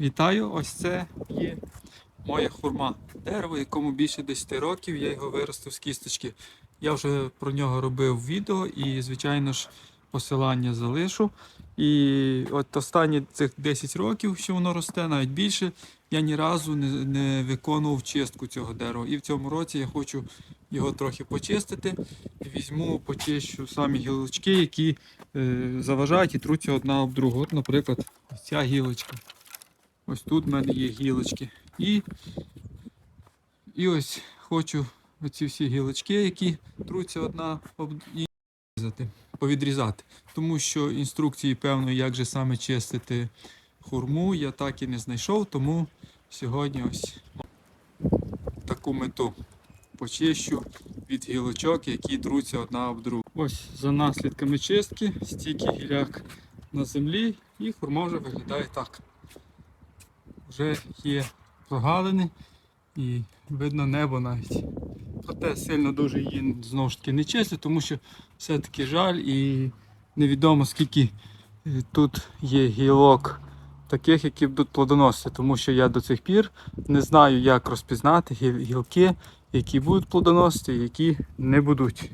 Вітаю! Ось це є моя хурма. Дерево, якому більше 10 років, я його виростив з кісточки. Я вже про нього робив відео і, звичайно ж, посилання залишу. І от останні цих 10 років, що воно росте, навіть більше, я ні разу не, не виконував чистку цього дерева. І в цьому році я хочу його трохи почистити. Візьму, почищу самі гілочки, які е, заважають і труться одна об другу. От, наприклад, ця гілочка. Ось тут в мене є гілочки. І, і ось хочу оці всі гілочки, які труться одна об і повідрізати. Тому що інструкції певної, як же саме чистити хурму, я так і не знайшов, тому сьогодні ось таку мету почищу від гілочок, які труться одна об другу. Ось за наслідками чистки, стільки гіляк на землі, і хурма вже виглядає так вже є прогалини і видно небо навіть. Проте сильно дуже її знову ж таки не чистю, тому що все-таки жаль і невідомо скільки е, тут є гілок таких, які будуть плодоносити, тому що я до цих пір не знаю, як розпізнати гілки, які будуть плодоносити, які не будуть.